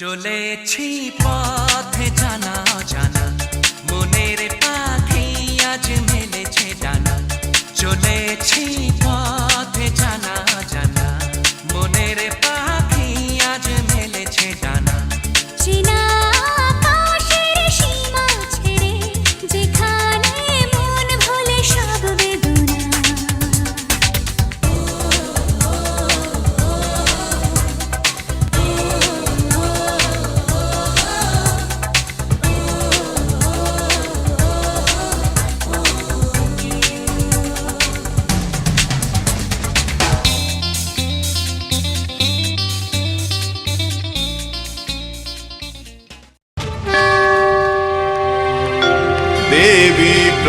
চলেছি পথে জানা জানা। মনের পাখি আজ মেলেছে জানা চলেছি পথে জানা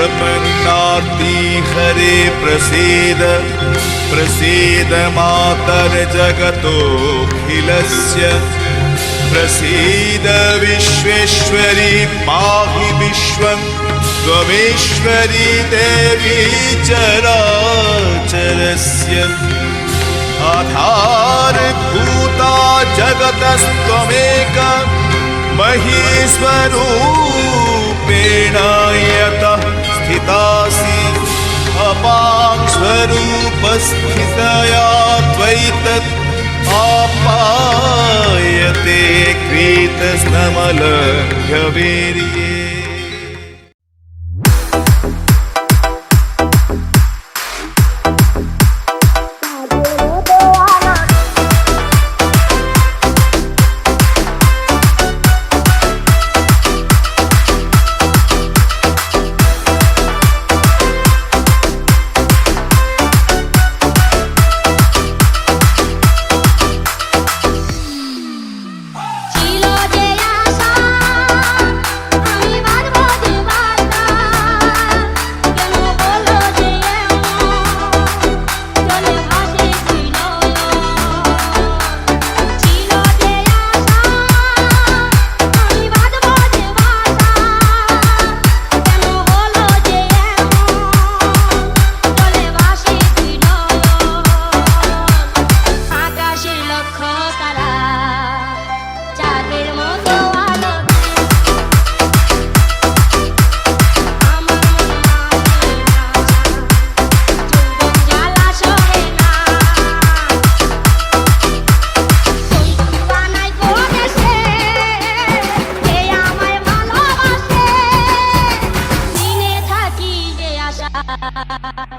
प्रपन्नार्ति हरे प्रसीद प्रसीद मातर मातर्जगतोऽखिलस्य प्रसीद विश्वेश्वरी पाहि विश्वम् त्वमेश्वरी देवी चराचरस्य। आधारभूता जगतस्त्वमेक, महीस्वरूपेणायत। स्वरूपस्थितया द्वैतत् आपायते क्रीतस्तमलघ्यवीर्ये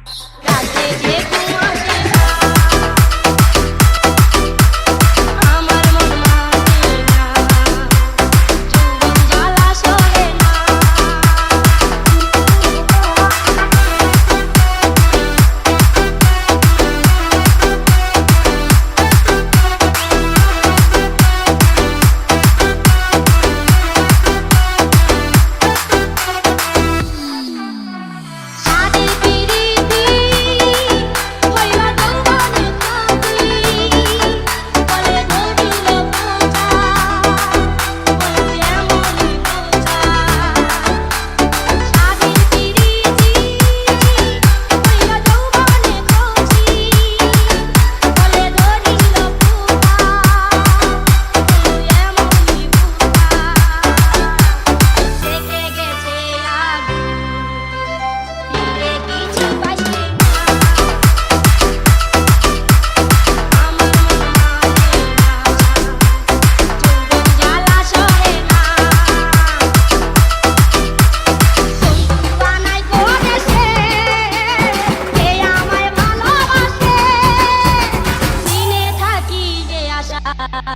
Yes.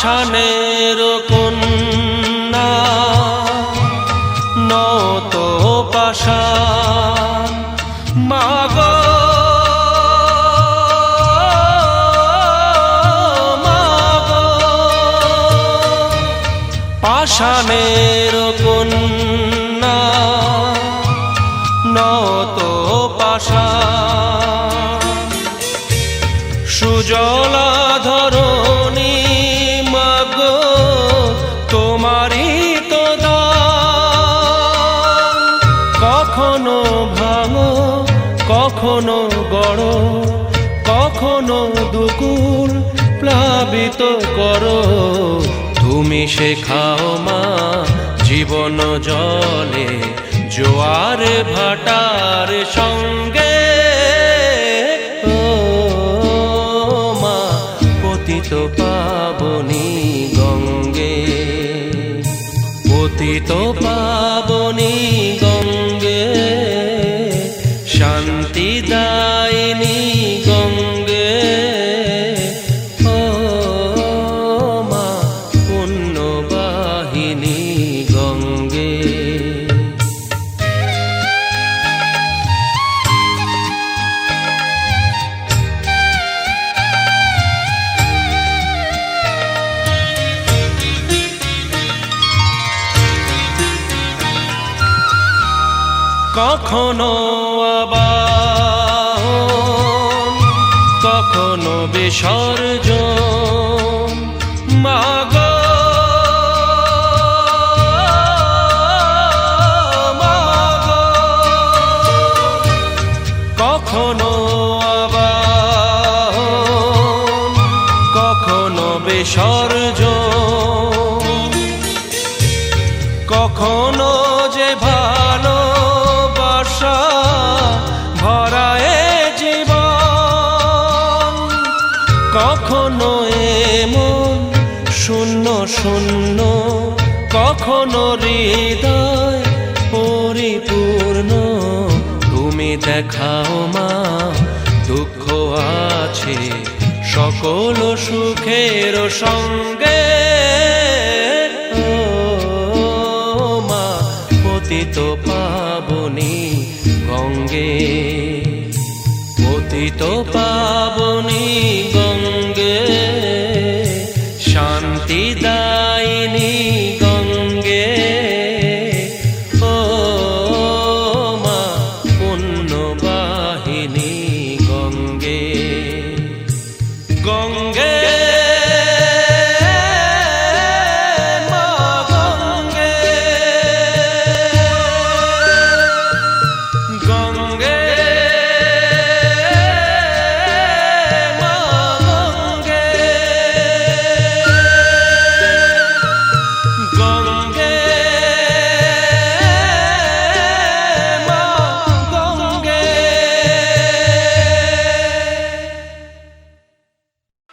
পাষাণের কন্যা নত পাষাণ। মাগ পাষাণের কন্যা নত পাষাণ। প্লাবিত করো। তুমি শেখাও মা, জীবন জলে, জোয়ার ভাটার সঙ্গে। ও মা, পতিত পাবনি গঙ্গে। পতিত পাবনি কখনো আবার কখনো বিসর্জন। কখনো এমন শূন্য শূন্য, কখনো হৃদয় পরিপূর্ণ। তুমি দেখাও মা, দুঃখ আছে সকল সুখের সঙ্গে। মা, পতিত পাবনি গঙ্গে, পতিত পাবনি গঙ্গে।